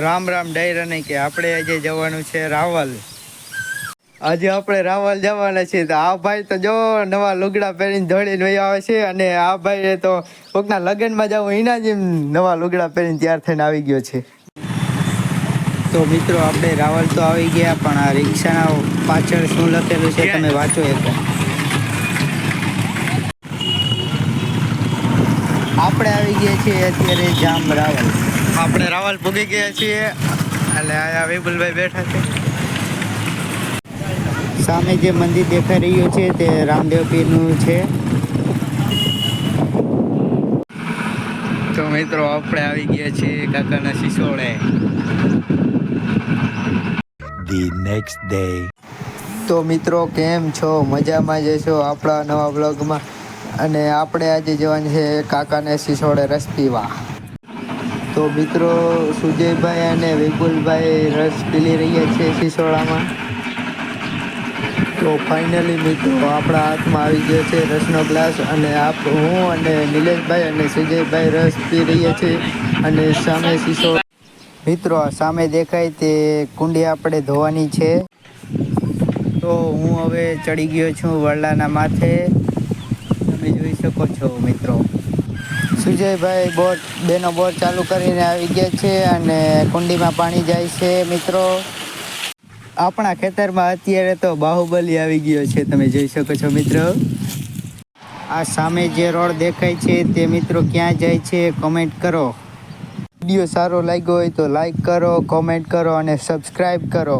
રામ રામ ડાયરા નહીં કે આપણે આજે જવાનું છે રાવલ. આજે આપણે રાવલ જવાના છીએ તો આ ભાઈ તો જો નવા લુગડા પહેરીને દોડીને વહી આવે છે અને આ ભાઈ તો કોકના લગ્નમાં જવું એના જેમ નવા લુગડા પહેરીને તૈયાર થઈને આવી ગયો છે. તો મિત્રો આપણે રાવલ તો આવી ગયા, પણ આ રિક્ષાના પાછળ શું લખેલું છે તમે વાંચો એક આપણે આવી ગયા છીએ અત્યારે જામ રાવલ. આપણે રાવલ પૂગી ગયા છીએ. અને આયા વિપુલભાઈ બેઠા છે. સામે જે મંદિર દેખાઈ રહ્યું છે તે રામદેવ પીરનું છે. તો મિત્રો આપણે આવી ગયા છીએ કાકાના સિસોડે the next day. તો મિત્રો કેમ છો? મજામાં જ છો આપણા નવા બ્લોગમાં અને આપણે આજે જવાનું છે કાકાને સિસોડે રસ પીવા તો મિત્રો, સુજયભાઈ અને વિપુલભાઈ રસ પીલી રહ્યા છે સિસોડામાં તો ફાઇનલી મિત્રો, આપણા હાથમાં આવી ગયો છે રસનો ગ્લાસ અને આપ, હું અને નિલેશભાઈ અને સુજયભાઈ રસ પી રહ્યા છીએ અને સામે શીશો મિત્રો સામે દેખાય તે કુંડી આપણે ધોવાની છે. તો હું હવે ચડી ગયો છું વરડાના માથે. તમે જોઈ શકો છો મિત્રો. સુજયભાઈ બોટ, બેનો બોટ ચાલુ કરીને આવી ગયા છે અને કુંડીમાં પાણી જાય છે, મિત્રો. આપણા ખેતરમાં અત્યારે તો બાહુબલી આવી ગયો છે, તમે જોઈ શકો છો, મિત્રો. આ સામે જે રોડ દેખાય છે તે મિત્રો ક્યાં જાય છે કોમેન્ટ કરો. વીડિયો સારો લાગ્યો હોય તો લાઈક કરો કોમેન્ટ કરો અને સબસ્ક્રાઈબ કરો.